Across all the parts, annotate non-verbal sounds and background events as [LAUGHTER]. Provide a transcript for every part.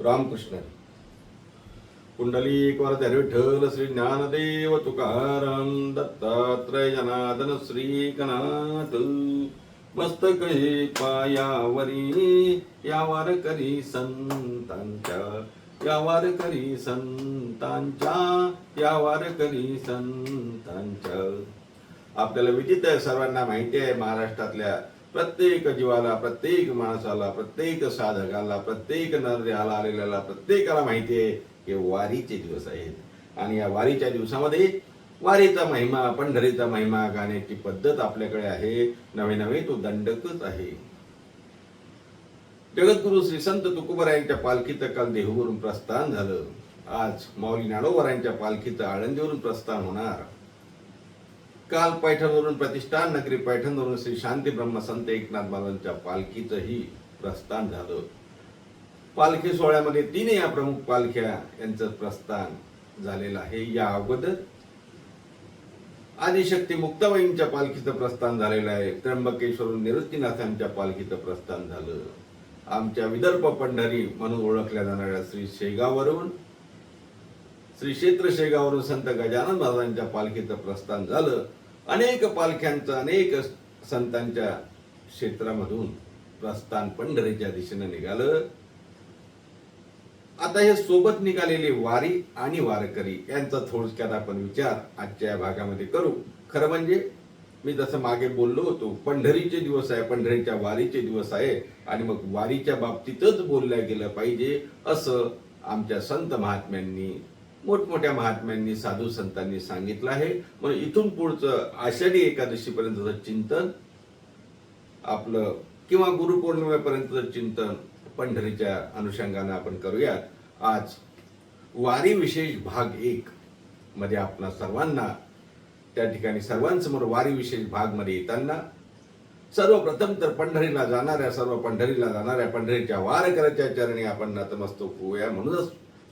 रामकृष्ण। कुंडली वरदर ठल श्री ज्ञानदेव तुकाराम दत्तात्रय जनार्दन श्रीकनाथ मस्तक हे पायावरी यावर करी संतांच्या यावर करी संतांच्या यावर करी संतांच्या। आपल्याला विदित आहे सर्वांना माहिती आहे महाराष्ट्रातल्या प्रत्येक जीवाला प्रत्येक माणसाला प्रत्येक साधकाला प्रत्येक नर्याला आलेल्याला प्रत्येकाला माहिती आहे की वारीचे दिवस आहेत. आणि या वारीच्या दिवसामध्ये वारीचा महिमा पंढरीचा महिमा गाण्याची पद्धत आपल्याकडे आहे. नवे नवे तो दंडकच आहे. जगद्गुरु श्री संत तुकोबरायांच्या पालखीचं काल देहूवरून प्रस्थान झालं. आज माऊली नाडोबरायांच्या पालखीचं आळंदीवरून प्रस्थान होणार. काल पैठणवरून प्रतिष्ठान नगरी पैठणवरून श्री शांती ब्रह्म संत एकनाथ महाराजांच्या पालखीचंही प्रस्थान झालं. पालखी सोहळ्यामध्ये तीनही या प्रमुख पालख्या यांचं प्रस्थान झालेलं आहे. या अगोदर आदिशक्ती मुक्ताबाईंच्या पालखीचं प्रस्थान झालेलं आहे. त्र्यंबकेश्वरून निवृत्तीनाथांच्या पालखीचं प्रस्थान झालं. आमच्या विदर्भ पंढरी म्हणून ओळखल्या जाणाऱ्या श्री शेगाववरून श्री क्षेत्र शेगावरून संत गजानन महाराजांच्या पालखीचं प्रस्थान झालं. अनेक पालख्यांचं अनेक संतांच्या क्षेत्रामधून प्रस्थान पंढरीच्या दिशेने निघालं. आता हे सोबत निघालेली वारी आणि वारकरी यांचा थोडक्यात आपण विचार आजच्या या भागामध्ये करू. खरं म्हणजे मी जसं मागे बोललो होतो पंढरीचे दिवस आहे पंढरीच्या वारीचे दिवस आहे आणि मग वारीच्या बाबतीतच बोलल्या गेलं पाहिजे असं आमच्या संत महात्म्यांनी मोठमोठ्या महात्म्यांनी साधू संतांनी सांगितलं आहे. म्हणून इथून पुढचं आषाढी एकादशीपर्यंतचं चिंतन आपलं किंवा गुरुपौर्णिमेपर्यंतचं चिंतन पंढरीच्या अनुषंगाने आपण करूयात आज वारी विशेष भाग एक मध्ये आपणा सर्वांना त्या ठिकाणी सर्वांसमोर वारी विशेष भागमध्ये येताना सर्वप्रथम तर पंढरीला जाणाऱ्या सर्व पंढरीला जाणाऱ्या पंढरीच्या वारकऱ्याच्या चरणी आपण नतमस्तक होऊया. म्हणूनच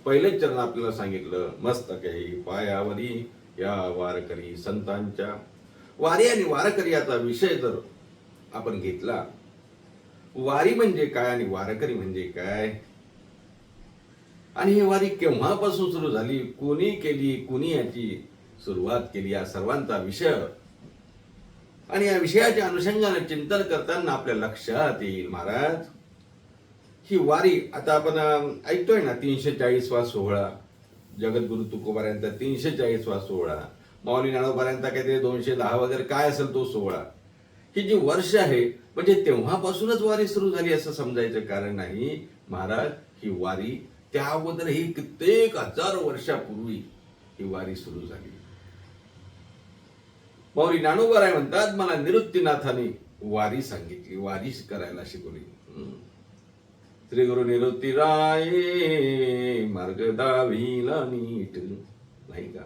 पहिलेच चरण आपल्याला सांगितलं मस्तक पायावरी या वारकरी संतांच्या. वारी आणि वारकरी याचा विषय जर आपण घेतला वारी म्हणजे काय आणि वारकरी म्हणजे काय? आणि ही वारी केव्हापासून सुरू झाली? कोणी केली कोणी याची सुरुवात केली? या सर्वांचा विषय. आणि या विषयाच्या अनुषंगाने चिंतन करताना आपल्या लक्षात येईल महाराज ही वारी आता आपण ऐकतोय ना तीनशे चाळीसवा सोहळा. जगद्गुरु तुकोबाऱ्यांचा तीनशे चाळीसवा सोहळा. माऊली नाणोबाऱ्यांचा काहीतरी दोनशे दहा वगैरे काय असेल तो सोहळा. ही जी वर्ष आहे म्हणजे तेव्हापासूनच वारी सुरू झाली असं समजायचं कारण नाही. महाराज ही वारी त्या अगोदर ही कित्येक हजार वर्षापूर्वी ही वारी सुरू झाली. माऊली नाणोबाराय म्हणतात मला निवृत्तीनाथाने वारी सांगितली वारी करायला शिकवली. श्री गुरु निवृत्ती राय मार्ग दाविला नीट नाही का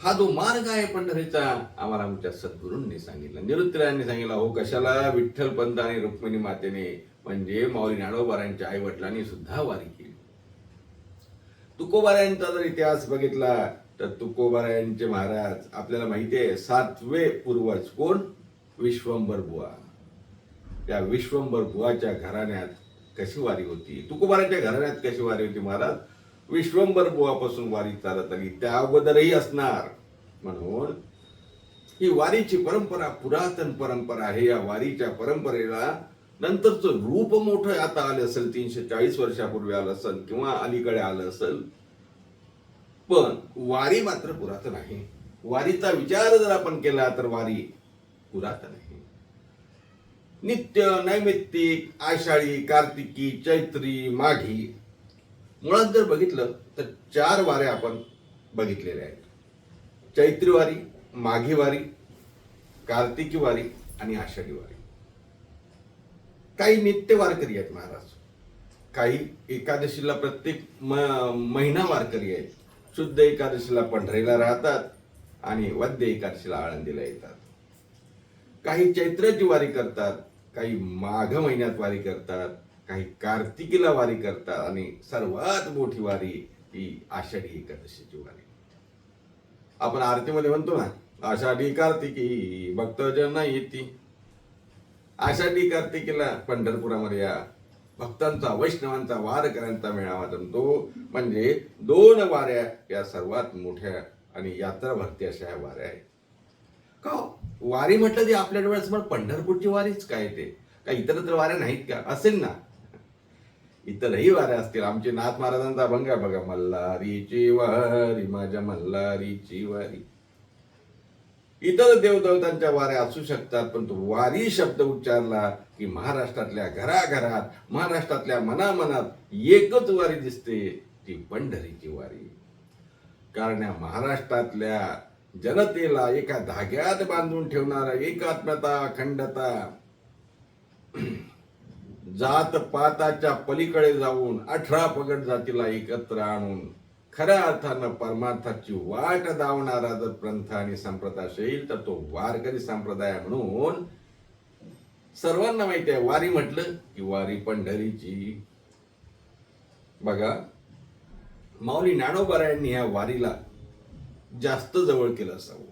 हा जो मार्ग आहे पंढरीचा आम्हाला आमच्या सद्गुरूंनी सांगितला निवृत्तीरायांनी सांगितलं हो कशाला विठ्ठल पंत आणि रुक्मिणी मातेने म्हणजे माऊली नाडोबारांच्या आई वडिलांनी सुद्धा वारी केली तुकोबारायांचा जर इतिहास बघितला तर तुकोबारायांचे महाराज आपल्याला माहिती आहे सातवे पूर्वज कोण विश्वंभर बुवा त्या विश्वंभर बुवाच्या घराण्यात कशी वारी होती? तुकोबाराच्या घराण्यात कशी वारी होती महाराज? विश्वंभर बुवापासून वारी चालत आली. त्या अगोदरही असणार. म्हणून ही वारीची परंपरा पुरातन परंपरा आहे. या वारीच्या परंपरेला नंतरचं रूप मोठं आता आलं असेल तीनशे चाळीस वर्षापूर्वी आलं असेल किंवा अलीकडे आलं असेल. पण वारी मात्र पुरातन आहे. वारीचा विचार जर आपण केला तर वारी पुरातन आहे. नित्य नैमित्तिक आषाढी कार्तिकी चैत्री माघी. मुळात जर बघितलं तर चार वारे आपण बघितलेल्या आहेत. चैत्री वारी माघी वारी कार्तिकी वारी आणि आषाढी वारी. काही नित्य वारकरी आहेत महाराज. काही एकादशीला प्रत्येक म- महिना वारकरी आहेत. शुद्ध एकादशीला पंढरीला राहतात आणि वद्य एकादशीला आळंदीला येतात. काही चैत्राची वारी करतात काही माघ महिन्यात वारी करतात काही कार्तिकीला वारी करतात आणि सर्वात मोठी वारी ही आषाढी एकादशीची वारी. आपण आरतीमध्ये म्हणतो ना आषाढी कार्तिकी भक्तजन येती. आषाढी कार्तिकीला पंढरपुरामध्ये या भक्तांचा वैष्णवांचा वारकऱ्यांचा मेळावा जमतो. म्हणजे दोन वाऱ्या या सर्वात मोठ्या आणि यात्रा भरती अशा या वाऱ्या आहेत. का हो? वारी म्हटलं ते आपल्या डोळ्यासमोर पंढरपूरची वारीच काय ते? का इतरत्र वाऱ्या नाहीत का? असेल ना. इतरही वाऱ्या असतील. आमचे नाथ महाराजांचा अभंग आहे बघा मल्हारीची वारी माझ्या मल्हारीची वारी. इतर देवदेवतांच्या वाऱ्या असू शकतात पण तो वारी शब्द उच्चारला की महाराष्ट्रातल्या घराघरात महाराष्ट्रातल्या मनामनात एकच वारी दिसते ती पंढरीची वारी. कारण या महाराष्ट्रातल्या जनतेला एका धाग्यात बांधून ठेवणारा एकात्मता अखंडता. जात पाताच्या पलीकडे जाऊन अठरा पगड जातीला एकत्र आणून खऱ्या अर्थानं परमार्थाची वाट दावणारा जर पंथ आणि संप्रदाय असेल तर तो वारकरी संप्रदाय म्हणून सर्वांना माहिती आहे. वारी म्हटलं की वारी पंढरीची. बघा माऊली ज्ञानोबारायांनी ह्या वारीला जास्त जवळ केलं असावं.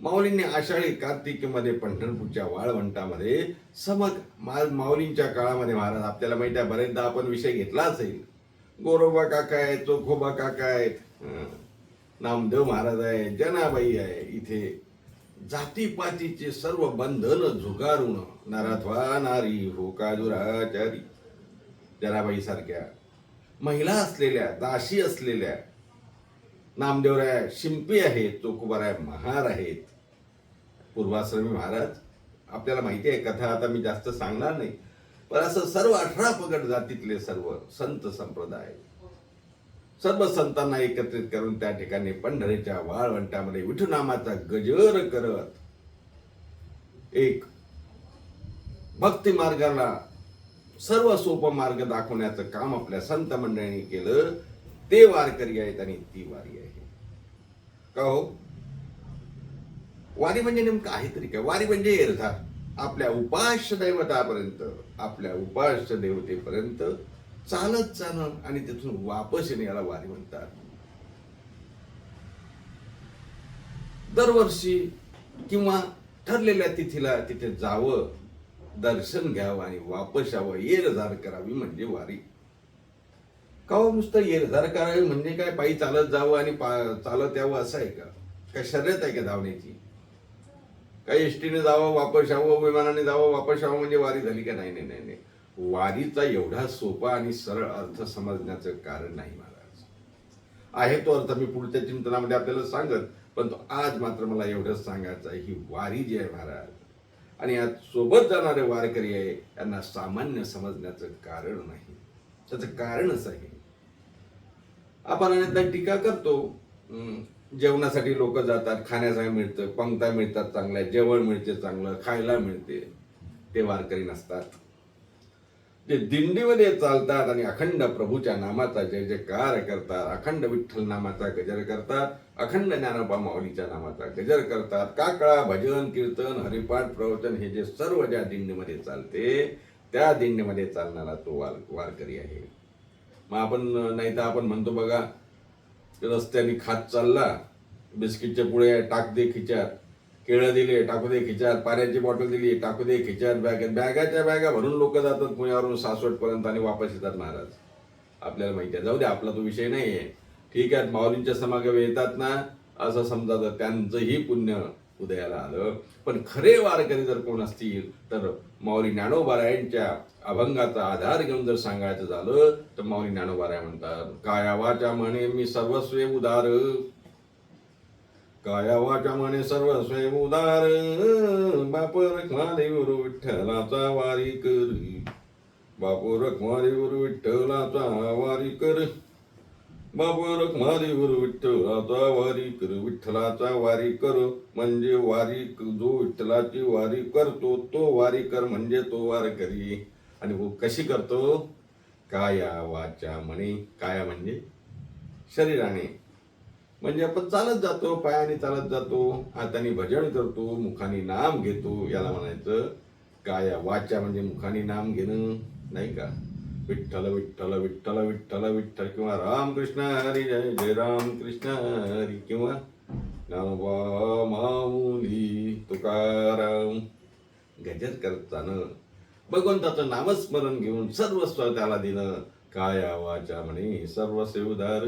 माऊलींनी आषाढी कार्तिकीमध्ये पंढरपूरच्या वाळवंटामध्ये समग माल माऊलींच्या काळामध्ये महाराज आपल्याला माहिती आहे बरेचदा आपण विषय घेतला असेल. गोरोबा काका आहे चोखोबा काका आहेत नामदेव महाराज आहे जनाबाई आहे इथे जातीपातीचे सर्व बंधन झुगारून नराथवा नारी हो काजुराचारी जनाबाई सारख्या महिला असलेल्या दाशी असलेल्या नामदेवराय शिंपी आहेत चोखोबाराय महार आहेत. पूर्वाश्रमी महाराज आपल्याला माहिती आहे कथा आता मी जास्त सांगणार नाही. पण असं सर्व अठरा पगड जातीतले सर्व संत संप्रदाय सर्व संतांना एकत्रित करून त्या ठिकाणी पंढरीच्या वाळवंटामध्ये विठुनामाचा गजर करत एक भक्ती मार्गाला सर्व सोपं मार्ग दाखवण्याचं काम आपल्या संत मंडळींनी केलं. ते वारकरी आहेत आणि ती वारी आहे. का हो? वारी म्हणजे नेमकं आहे तरी काय? वारी म्हणजे एरधार आपल्या उपास्य दैवतापर्यंत आपल्या उपास्य देवतेपर्यंत चालत जाणं आणि तिथून वापस येणे याला वारी म्हणतात. दरवर्षी किंवा ठरलेल्या तिथीला तिथे जावं दर्शन घ्यावं आणि वापस यावं येरझार करावी म्हणजे वारी. का हो नुसतं येरझार करावी म्हणजे काय पायी चालत जावं आणि पा- चालत यावं असं आहे का? काय शर्यत आहे का धावण्याची? काही एसटीने जावं वापस यावं विमानाने जावं वापस यावं म्हणजे वारी झाली का? नाही नाही नाही नाही. वारीचा एवढा सोपा आणि सरळ अर्थ समजण्याचं कारण नाही महाराज. आहे तो अर्थ मी पुढच्या चिंतनामध्ये आपल्याला सांगत पण तो आज मात्र मला एवढंच सांगायचं आहे ही वारी जी आहे महाराज आणि यात सोबत जाणारे वारकरी आहे यांना सामान्य समजण्याचं कारण नाही. त्याचं कारणच आहे. आपण अनेकदा टीका करतो. जेवणासाठी लोक जातात खाण्यासाठी मिळतं पंक्ता मिळतात चांगल्या जेवण मिळते चांगलं खायला मिळते. ते वारकरी नसतात. जे दिंडीमध्ये चालतात आणि अखंड प्रभूच्या नामाचा जय जयकार करतात अखंड विठ्ठल नामाचा गजर करतात अखंड ज्ञानोबा माऊलीच्या नामाचा गजर करतात. काकळा भजन कीर्तन हरिपाठ प्रवचन हे जे सर्व ज्या दिंडीमध्ये चालते त्या दिंडीमध्ये चालणारा तो वार वारकरी आहे. मग आपण नाही तर आपण म्हणतो बघा रस्त्याने खात चालला बिस्किटचे पुढे टाक दे खिच्यात केळं दिले टाकू दे खिच्यात पाण्याची बॉटल दिली टाकू दे खिच्यात बॅगेत बॅगाच्या बॅगा भरून लोक जातात पुण्यावरून सासवटपर्यंत आणि वापस येतात महाराज. आपल्याला माहिती आहे. जाऊ दे आपला तो विषय नाही आहे ठीक आहे माऊलींच्या समागम येतात ना असं समजा तर त्यांचंही पुण्य उदयाला आलं. पण खरे वारकरी जर कोण असतील तर माऊली ज्ञानोबारायांच्या अभंगाचा आधार घेऊन जर सांगायचं झालं तर माऊली ज्ञानोबाराय म्हणतात कायावाच्या म्हणे मी सर्वस्वे उदार. कायावाच्या म्हणे सर्वस्वे उदार. बाप रखमादेवर विठ्ठलाचा वारी कर. बापू रखमादेवर विठ्ठलाचा वारी कर. बाबरक मारी गुरु विठ्ठलाचा वारी कर विठ्ठलाचा वारी कर म्हणजे वारी जो विठ्ठलाची वारी करतो तो वारी कर म्हणजे तो वार करी. आणि कशी करतो? काया वाचा म्हणे. काया म्हणजे शरीराने. म्हणजे आपण चालत जातो पायाने चालत जातो हाताने भजन करतो मुखाने नाम घेतो याला म्हणायचं काया वाचा म्हणजे मुखाने नाम घेणं नाही का? विठ्ठल विठ्ठल विठ्ठल विठ्ठल विठ्ठल किंवा रामकृष्ण हरी जय जय रामकृष्ण हरी किंवा ज्ञानोबा माऊली तुकाराम. गजर करताना भगवंताचं नामस्मरण घेऊन सर्वस्व त्याला दिलं. काय वाचा म्हणे? सर्व सेवदार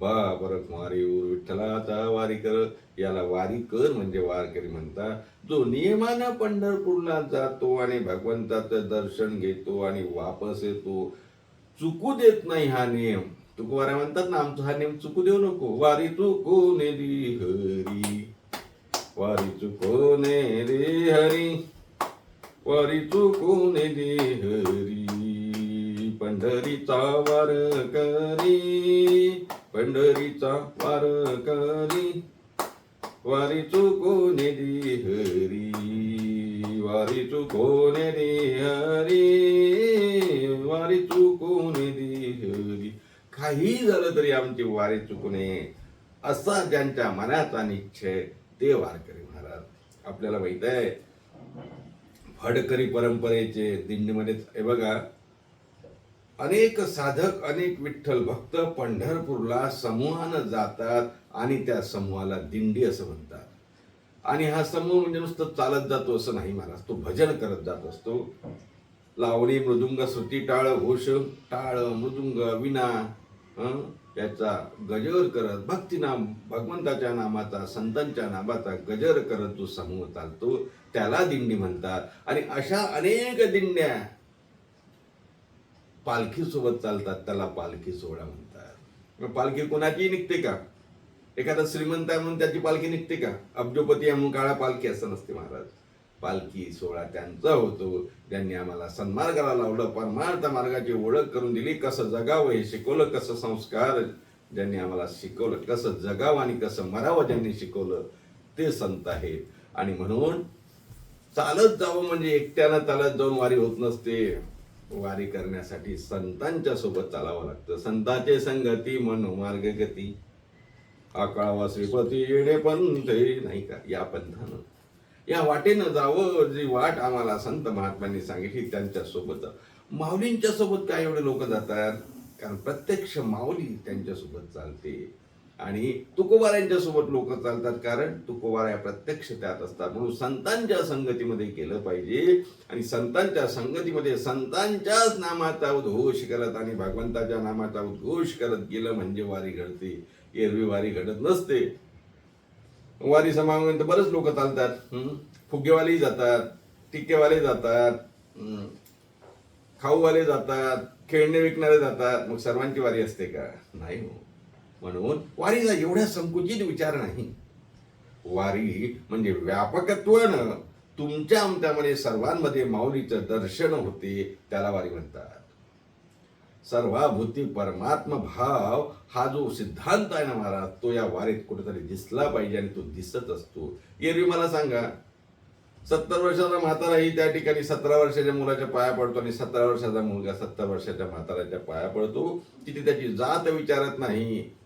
बा परत मारी विठ्ठलाचा वारी कर. याला वारी कर म्हणजे वारकरी म्हणतात. जो नियमानं पंढरपूरला जातो आणि भगवंताचं दर्शन घेतो आणि वापस येतो चुकू देत नाही हा नियम. तुकोबारा म्हणतात ना आमचा हा नियम चुकू देऊ नको. वारी चुकूने दी हरी. वारी चुकोने रे हरी. वारी चुकूने दे हरी. पंढरीचा वार करी. पंढरीचा वार करी वारी चुकोने दे हरी वारी चुकोने दे हरी वारी चुकोने दे हरी. काही झालं तरी आमची वारी चुकू नये असा ज्यांच्या मनाचा निश्चय ते वारकरी महाराज. आपल्याला माहीत आहे फडकरी परंपरेचे दिंडीमध्ये हे बघा अनेक साधक अनेक विठ्ठल भक्त पंढरपूरला समूहानं जातात आणि त्या समूहाला दिंडी असं म्हणतात. आणि हा समूह म्हणजे नुसतं चालत जातो असं नाही महाराज तो भजन करत जात असतो. लावणी मृदुंग श्रुती टाळ घोष टाळ मृदुंग विना त्याचा याचा गजर करत भक्तिनाम भगवंताच्या नामाचा संतांच्या नामाचा गजर करत जो समूह चालतो त्याला दिंडी म्हणतात. आणि अशा अनेक दिंड्या पालखीसोबत चालतात त्याला पालखी सोहळा म्हणतात. पालखी कोणाची निघते का? एखादा श्रीमंत आहे म्हणून त्याची पालखी निघते का? अब्जोपती आहे म्हणून काळा पालखी असं नसते महाराज. पालखी सोहळा त्यांचा होतो. ज्यांनी आम्हाला सन्मार्गाला लावलं. परमार्थ मार्गाची ओळख करून दिली. कसं जगावं हे शिकवलं. कसं संस्कार ज्यांनी आम्हाला शिकवलं कसं जगावं आणि कसं मरावं ज्यांनी शिकवलं ते संत आहेत. आणि म्हणून चालत जावं म्हणजे एकट्यानं चालत जाऊन वारी होत नसते. वारी करण्यासाठी संतांच्या सोबत चालावं लागतं. संताचे संगती मन मार्ग गती. आकाळवा श्रीपती येणे पंथ नाही का? या पंथानं. या वाटेनं जावं जी वाट आम्हाला संत महात्म्यांनी सांगितली त्यांच्यासोबत. माऊलींच्या सोबत काय एवढे लोक जातात? कारण प्रत्यक्ष माऊली त्यांच्यासोबत चालते. आणि तुकोबाऱ्यांच्या सोबत लोक चालतात कारण तुकोबाऱ्या प्रत्यक्ष त्यात असतात. म्हणून संतांच्या संगतीमध्ये केलं पाहिजे आणि संतांच्या संगतीमध्ये संतांच्याच नामाचा उद्घोष करत आणि भगवंताच्या नामाचा उद्घोष करत गेलं म्हणजे वारी घडते. एरवी वारी घडत नसते. वारी समागम बरेच लोक चालतात. फुगेवाले जातात टिकेवाले जातात खाऊवाले जातात खेळणे विकणारे जातात. मग सर्वांची वारी असते का? नाही हो. म्हणून वारीला एवढ्या संकुचित विचार नाही. वारी म्हणजे व्यापकत्वानं तुमच्या आमच्यामध्ये सर्वांमध्ये माऊलीचं दर्शन होते त्याला वारी म्हणतात. सर्वाभूती परमात्म भाव हा जो सिद्धांत आहे ना महाराज तो या वारीत कुठेतरी दिसला पाहिजे आणि तो दिसत असतो. एरवी मला सांगा सत्तर वर्षाचा म्हाताराही त्या ठिकाणी सतरा वर्षाच्या मुलाच्या पाया पडतो आणि सतरा वर्षाचा मुलगा सत्तर वर्षाच्या म्हाताराच्या पाया पडतो. तिथे त्याची जात विचारत नाही.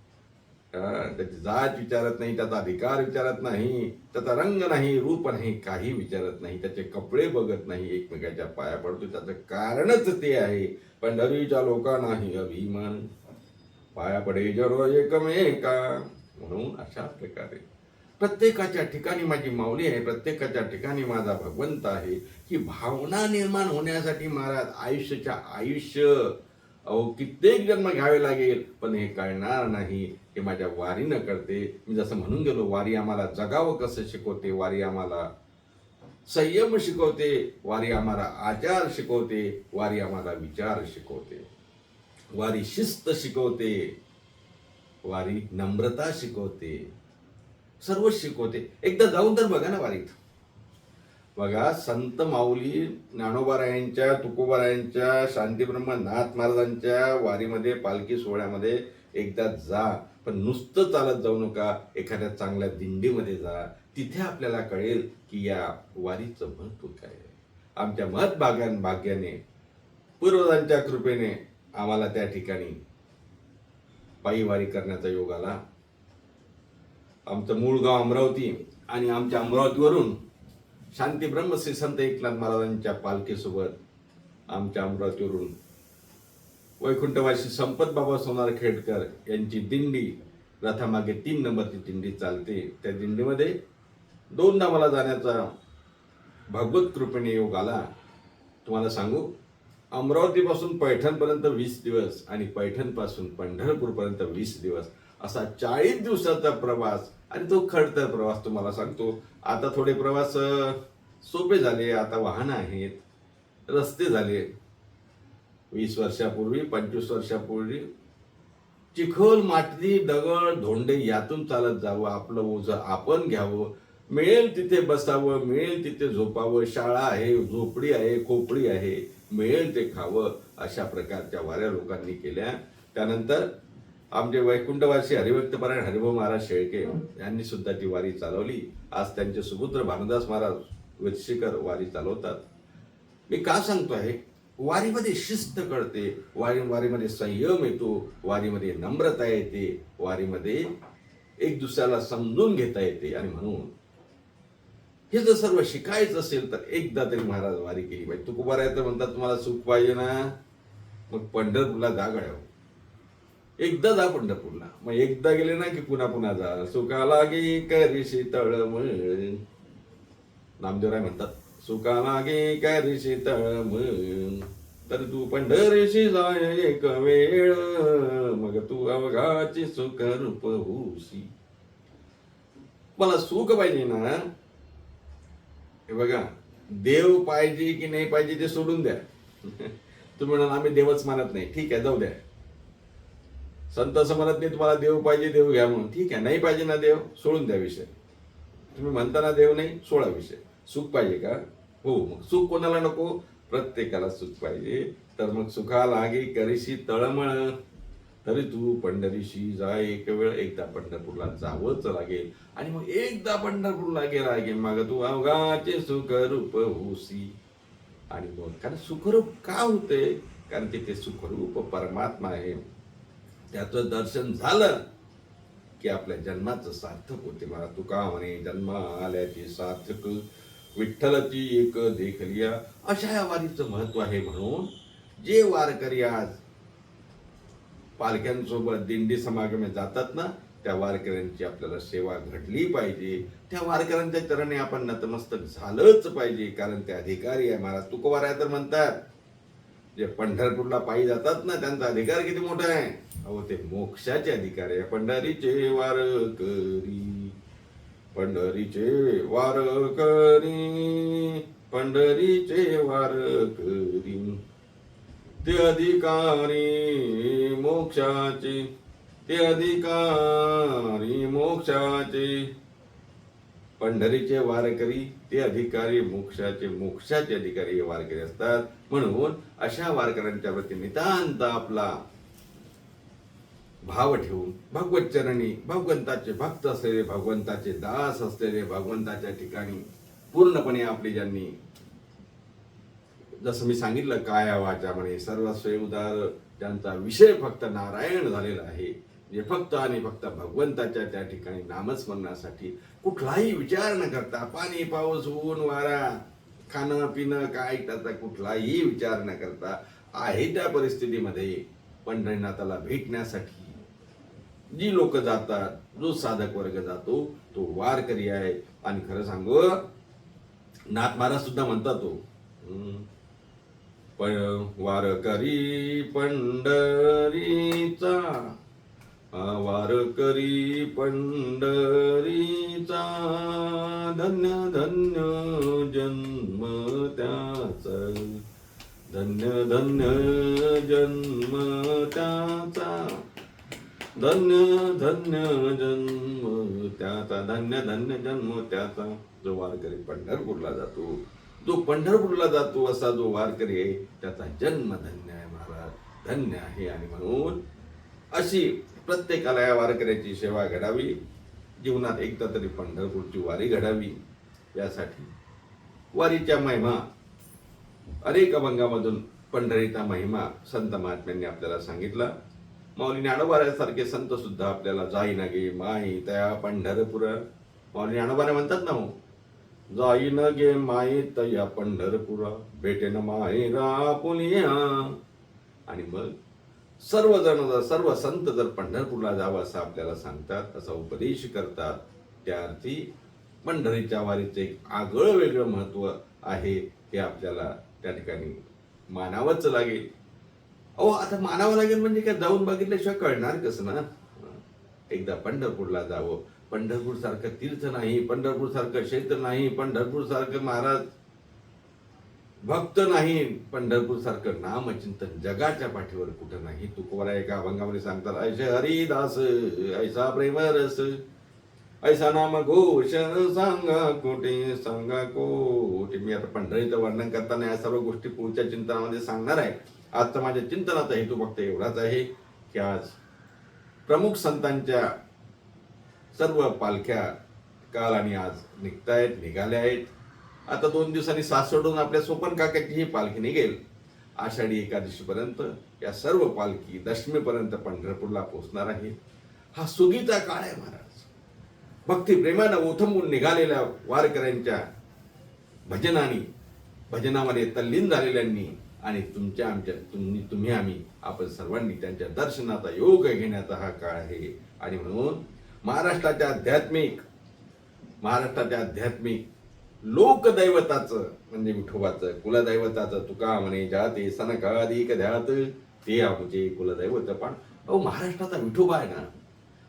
त्याची जात विचारत नाही त्याचा अधिकार विचारत नाही त्याचा रंग नाही रूप नाही काही विचारत नाही त्याचे कपडे बघत नाही एकमेकाच्या पाया पडतो. त्याचं कारणच ते आहे. पंढरीच्या लोका नाही अभिमान. पाया पडे जरो एकमेका. म्हणून अशा प्रकारे. प्रत्येकाच्या ठिकाणी माझी माऊली आहे. प्रत्येकाच्या ठिकाणी माझा भगवंत आहे. ही भावना निर्माण होण्यासाठी महाराज आयुष्याच्या आयुष्य अहो कित्येक जन्म घ्यावे लागेल पण हे कळणार नाही. हे माझ्या वारीनं कळते. मी जसं म्हणून गेलो वारी आम्हाला जगावं कसं शिकवते वारी आम्हाला संयम शिकवते वारी आम्हाला आचार शिकवते वारी आम्हाला विचार शिकवते. वारी शिस्त शिकवते वारी नम्रता शिकवते सर्व शिकवते. एकदा जाऊन तर बघा ना वारीत. बघा संत माऊली ज्ञानोबारायांच्या तुकोबारायांच्या शांतीब्रह्म नाथ महाराजांच्या वारीमध्ये पालखी सोहळ्यामध्ये एकदा जा. पण नुसतं चालत जाऊ नका. एखाद्या चांगल्या दिंडीमध्ये जा. तिथे आपल्याला कळेल की या वारीचं महत्त्व काय आहे. आमच्या महत भाग्यान भाग्याने पूर्वजांच्या कृपेने आम्हाला त्या ठिकाणी पायी वारी करण्याचा योग आला. आमचं मूळ गाव अमरावती आणि आमच्या अमरावतीवरून शांती ब्रह्म श्री संत एकनाथ महाराजांच्या पालखीसोबत आमच्या अमरावतीवरून वैकुंठवासी संपत बाबा सोनार खेडकर यांची दिंडी रथामागे तीन नंबरची दिंडी चालते. त्या दिंडीमध्ये दोनदा मला जाण्याचा भगवत कृपेने योग आला. तुम्हाला सांगू अमरावतीपासून पैठणपर्यंत वीस दिवस आणि पैठणपासून पंढरपूरपर्यंत वीस दिवस असा चाळीस दिवसाचा प्रवास आणि तो खडतर प्रवास तुम्हाला सांगतो. आता थोडे प्रवास सोपे झाले. आता वाहनं आहेत. रस्ते झाले. वीस वर्षापूर्वी पंचवीस वर्षापूर्वी. चिखल माती दगड धोंडे यातून चालत जावं. आपलं ओझं आपण घ्यावं. मिळेल तिथे बसावं. मिळेल तिथे झोपावं. शाळा आहे झोपडी आहे खोपडी आहे. मिळेल ते खावं अशा प्रकारच्या वाऱ्या लोकांनी केल्या. त्यानंतर आमचे वैकुंठवासी हरिभक्तपरायण हरिभाऊ महाराज शेळके यांनी सुद्धा ती वारी चालवली. आज त्यांचे सुपुत्र भानुदास महाराज विर्शीकर वारी चालवतात. मी का सांगतो आहे वारीमध्ये शिस्त कळते वारी वारीमध्ये संयम येतो वारीमध्ये नम्रता येते वारीमध्ये एक दुसऱ्याला समजून घेता येते आणि म्हणून. हे जर सर्व शिकायचं असेल तर एकदा तरी महाराज वारी केली पाहिजे. तुकोबार तर म्हणतात तुम्हाला सुख पाहिजे ना. मग पंढरपूरला जा एकदा जा पंढरपूरला. मग एकदा गेले ना की पुन्हा पुन्हा जा. सुखाला गे करीशी तळमळ. नामदेवराय म्हणतात सुखाला गे काय तळमळ. तर तू पंढरीशी जाय एक वेळ. मग तू अवघाची सुख रूप होशी मला सुख पाहिजे ना. हे बघा देव पाहिजे की नाही पाहिजे ते सोडून द्या. [LAUGHS] तुम्ही म्हणाल आम्ही देवच मानत नाही. ठीक आहे जाऊ द्या. संत असं म्हणत नाही तुम्हाला देव पाहिजे देव घ्या म्हणून. ठीक आहे नाही पाहिजे ना देव सोडून द्या विषय. तुम्ही म्हणता ना देव नाही सोळा विषय. सुख पाहिजे का? हो मग सुख कोणाला नको? प्रत्येकाला सुख पाहिजे. तर मग सुखा लागे करीशी तळमळ. तरी तू पंढरीशी जाय एक वेळ. एकदा पंढरपूरला जावंच लागेल. आणि मग एकदा पंढरपूरला गेला गे मग तू अवघाचे सुखरूप होसी आणि मग कारण सुखरूप का होते? कारण तिथे सुखरूप परमात्मा आहे. त्याचं दर्शन झालं की आपल्या जन्माचं सार्थक होते. मला तुका म्हणे जन्म आल्याची सार्थक विठ्ठलाची एक देखलिया. अशा या वारीचं महत्त्व आहे म्हणून जे वारकरी आज पालख्यांसोबत दिंडी समागमे जातात ना त्या वारकऱ्यांची आपल्याला सेवा घडली पाहिजे. त्या वारकऱ्यांच्या चरणी आपण नतमस्तक झालंच पाहिजे कारण ते अधिकारी आहे. महाराज तुकोबार आहे तर म्हणतात जे पंढरपूरला पायी जातात ना त्यांचा अधिकार किती मोठा आहे? अहो ते मोक्षाचे अधिकार आहे. पंढरीचे वारकरी पंढरीचे वारकरी पंढरीचे वारकरी ते अधिकारी मोक्षाचे ते अधिकारी मोक्षाचे. पंढरीचे वारकरी ते अधिकारी मोक्षाचे मोक्षाचे अधिकारी हे वारकरी असतात. म्हणून अशा वारकऱ्यांच्या प्रती नितांत आपला भाव ठेवून भगवत चरणी भगवंताचे भक्त असलेले भगवंताचे दास असलेले भगवंताच्या ठिकाणी पूर्णपणे आपली ज्यांनी जसं मी सांगितलं काया वाचा म्हणे सर्व स्वयंदार ज्यांचा विषय फक्त नारायण झालेला आहे. जे फक्त आणि फक्त भगवंताच्या त्या ठिकाणी नामस्मरणासाठी कुठलाही विचार न करता पाणी पाऊस ऊन वारा खाणं पिणं काय त्याचा कुठलाही विचार न करता आहे त्या परिस्थितीमध्ये पंढरीनाथाला भेटण्यासाठी जी लोक जातात जो साधक वर्ग जातो तो वारकरी आहे आणि खरं सांगू नाथ महाराज सुद्धा म्हणतात तो हम्म. पण वारकरी पंढरीचा वारकरी पंढरीचा धन्य धन्य जन्म त्याचा. धन्य धन्य जन्म त्याचा. धन्य धन्य जन्म त्याचा. धन्य धन्य जन्म त्याचा. जो वारकरी पंढरपूरला जातो जो पंढरपूरला जातो असा जो वारकरी आहे त्याचा जन्म धन्य आहे महाराज. धन्य आहे आणि म्हणून अशी प्रत्येकाला या वारकऱ्याची सेवा घडावी. जीवनात एकदा तरी पंढरपूरची वारी घडावी. यासाठी वारीच्या महिमा अनेक अभंगामधून पंढरीचा महिमा संत महात्म्यांनी आपल्याला सांगितला. माऊली ज्ञानोबाऱ्यासारखे संत सुद्धा आपल्याला जाई ना गे माई तया पंढरपुर. माऊली ज्ञानोबारे म्हणतात ना हो जाई न गे माई तया पंढरपुरा. भेटेन माहेरा पुनिया आणि मग सर्वजण जर सर्व संत जर पंढरपूरला जावं असं आपल्याला सांगतात असा उपदेश करतात त्या अर्थी पंढरीच्या वारीचं एक आगळं वेगळं महत्त्व आहे हे आपल्याला त्या ठिकाणी मानावंच लागेल. अहो आता मानावं लागेल म्हणजे काय जाऊन बघितल्याशिवाय कळणार कसं ना? एकदा पंढरपूरला जावं. पंढरपूर सारखं तीर्थ नाही पंढरपूर सारखं क्षेत्र नाही पंढरपूर सारखं महाराज भक्त नाही पंढरपूर सारखं नामचिंतन जगाच्या पाठीवर कुठं नाही. तुकोबाला एका अभंगामध्ये सांगतात ऐसे हरिदास ऐसा प्रेम रस ऐसा नाम घोष सांगा कोटे सांगा कोटे. मी आता पंढरीचं वर्णन करताना या सर्व गोष्टी पुढच्या चिंतनामध्ये सांगणार आहे. आजचा माझ्या चिंतनाचा हेतू फक्त एवढाच आहे की आज प्रमुख संतांच्या सर्व पालख्या काल आणि आज निघतायत निघाल्या आहेत. आता दोन दिवसांनी सास सोडून आपल्या सोपन काकाची ही पालखी निघेल. आषाढी एकादशीपर्यंत या सर्व पालखी दशमीपर्यंत पंढरपूरला पोहोचणार आहे. हा सुगीचा काळ आहे महाराज. भक्ती प्रेमानं ओथंबून निघालेल्या वारकऱ्यांच्या भजनानी भजनामध्ये तल्लीन झालेल्यांनी आणि तुमच्या आमच्या तुम्ही तुम्ही आम्ही आपण सर्वांनी त्यांच्या दर्शनाचा योग घेण्याचा हा काळ आहे. आणि म्हणून महाराष्ट्राच्या आध्यात्मिक महाराष्ट्राच्या आध्यात्मिक लोकदैवताचं म्हणजे विठोबाचं कुलदैवताचं तुका म्हणे जाते सनकाधिक ध्यात. ते आमचे कुलदैवत पण अहो महाराष्ट्राचा विठोबा आहे ना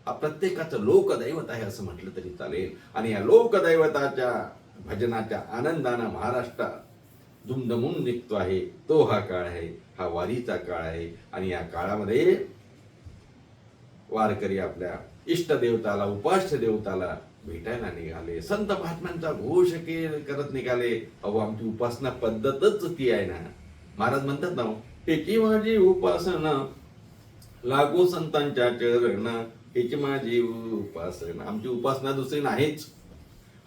हा प्रत्येकाचं लोकदैवत आहे असं म्हटलं तरी चालेल. आणि या लोकदैवताच्या भजनाच्या आनंदानं महाराष्ट्रात दुमदमून निघतो आहे. तो हा काळ आहे हा वारीचा काळ आहे. आणि या काळामध्ये वारकरी आपल्या इष्टदेवताला उपास्य देवताला भेटायला निघाले. संत महात्म्यांचा घोष के- करत निघाले. अहो आमची उपासना पद्धतच ती आहे ना. महाराज म्हणतात ना त्याची माझी उपासना लागो संतांच्या चरण त्याची माझी उपासना. आमची उपासना दुसरी नाहीच.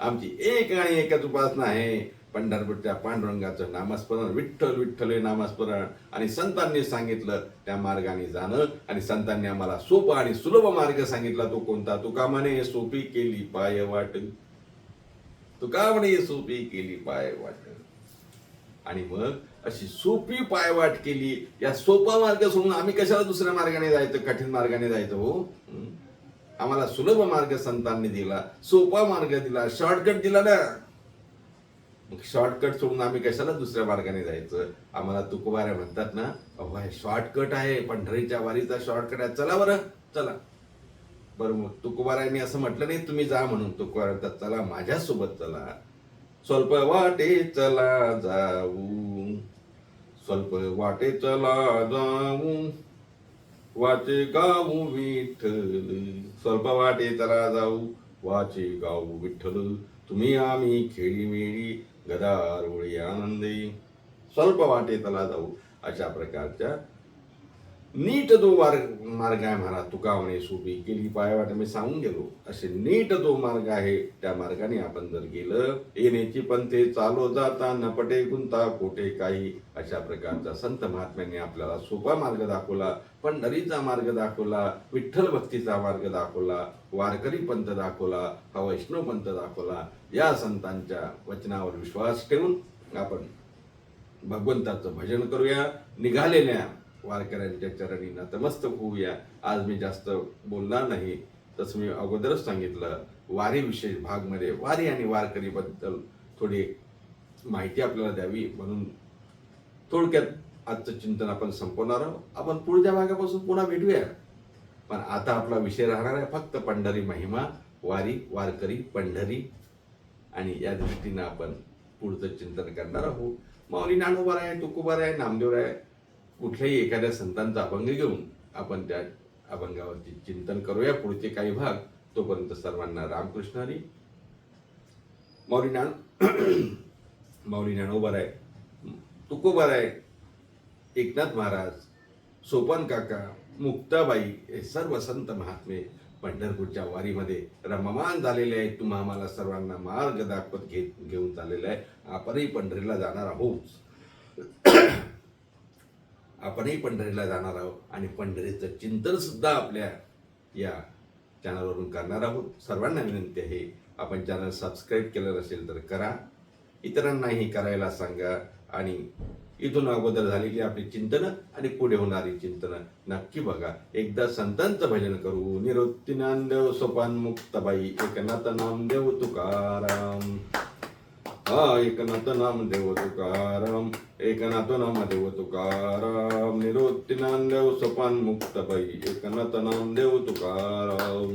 आमची एक आणि एकच उपासना आहे. पंढरपूरच्या पांडुरंगाचं नामस्मरण विठ्ठल विठ्ठल हे नामस्मरण. आणि संतांनी सांगितलं त्या मार्गाने जाणं. आणि संतांनी आम्हाला सोपा आणि सुलभ मार्ग सांगितला तो कोणता? तुका म्हणे सोपी केली पाय वाट. तुका म्हणे सोपी केली पाय वाट. आणि मग अशी सोपी पायवाट केली. या सोपा मार्ग सोडून आम्ही कशाला दुसऱ्या मार्गाने जायचं? कठीण मार्गाने जायचं हो? आम्हाला सुलभ मार्ग संतांनी दिला सोपा मार्ग दिला शॉर्टकट दिला ना. मग शॉर्टकट सोडून आम्ही कशाला दुसऱ्या मार्गाने जायचं? आम्हाला तुकोबाऱ्या म्हणतात ना अहो हे शॉर्टकट आहे पंढरीच्या वारीचा शॉर्टकट आहे. चला बरं चला. बरं मग तुकोबाऱ्यांनी असं म्हटलं नाही तुम्ही जा म्हणून. तुकोबार म्हणतात चला माझ्यासोबत चला. स्वल्प वाटे चला जाऊ. स्वल्प वाटे चला जाऊ. वाचे गाऊ विठ्ठल. स्वल्प वाटे चला जाऊ. वाचे गाऊ विठ्ठल. तुम्ही आम्ही खेळी मेळी गदार ओळी आनंदी स्वल्प वाटे चला जाऊ अशा प्रकारच्या नीट दो मार्ग मार्ग आहे म्हणा तुका म्हणे सोपी केली? पायवाट मी सांगून गेलो. असे नीट जो मार्ग आहे. त्या मार्गाने आपण जर गेलं येण्याची पंथे चालो जाता नपटे गुंता कोठे काही. अशा प्रकारचा संत महात्म्यांनी आपल्याला सोपा मार्ग दाखवला पंढरीचा मार्ग दाखवला विठ्ठल भक्तीचा मार्ग दाखवला वारकरी पंथ दाखवला हा वैष्णव पंथ दाखवला. या संतांच्या वचनावर विश्वास ठेवून आपण भगवंताचं भजन करूया. निघालेल्या वारकऱ्यांच्या चरणी नतमस्तक होऊया. आज मी जास्त बोलणार नाही. तसं मी अगोदरच सांगितलं. वारी विशेष भागमध्ये वारी आणि वारकरीबद्दल थोडी माहिती आपल्याला द्यावी म्हणून थोडक्यात आजचं चिंतन आपण संपवणार आहोत. आपण पुढच्या भागापासून पुन्हा भेटूया. पण आता आपला विषय राहणार आहे फक्त पंढरी महिमा वारी वारकरी पंढरी. आणि या दृष्टीनं आपण पुढचं चिंतन करणार आहोत. माऊली नानोबार आहे तुकोबार आहे नामदेव आहे कुठल्याही एखाद्या संतांचा अभंग घेऊन आपण त्या अभंगावरती चिंतन करूया. पुढचे काही भाग तोपर्यंत सर्वांना रामकृष्ण हरी. माऊली ज्ञान माऊली ज्ञानोबर आहे तुकोबार आहे एकनाथ महाराज सोपान काका मुक्ताबाई हे सर्व संत महात्मे पंढरपूरच्या वारीमध्ये रममान झालेले आहेत. तुम्हा आम्हाला सर्वांना मार्ग दाखवत घेत घेऊन चाललेला आहे. आपणही पंढरीला जाणार आहोत. आपणही पंढरीला जाणार आहोत आणि पंढरीचं चिंतनसुद्धा आपल्या या चॅनलवरून करणार आहोत. सर्वांना विनंती आहे आपण चॅनल सबस्क्राईब केलं नसेल तर करा. इतरांनाही करायला सांगा आणि इथून अगोदर झालेली आपली चिंतनं आणि पुढे होणारी चिंतनं नक्की बघा. एकदा संतांचं भजन करू. निवृत्ती नामदेव सोपान मुक्तबाई एकनाथ नामदेव तुकाराम. हा एकनाथ नामदेव तुकाराम एकनाथ नामदेव तुकाराम निवृत्ती नामदेव सोपान मुक्तबाई एकनाथ नामदेव तुकाराम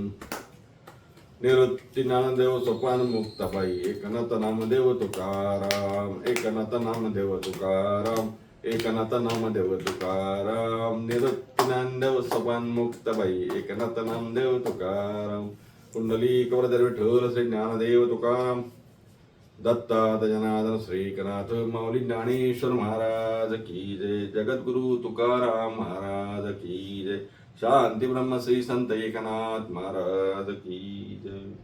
निवृत्ती नामदेव सोपान मुक्ताबाई एकनाथ नामदेव तुकाराम एकनाथ नामदेव तुकाराम एकनाथ नामदेव तुकाराम निवृत्ती नामदेव सोपान मुक्ताबाई एकनाथ नामदेव तुकाराम कुंडली कवर विठ्ठल श्री ज्ञानदेव तुकाराम दत्तात जनार्दन श्रीकनाथ माऊली ज्ञानेश्वर महाराज की जय। जगद्गुरु तुकाराम महाराज की जय। शांती ब्रह्म श्री संत एकनाथ महाराज की जय।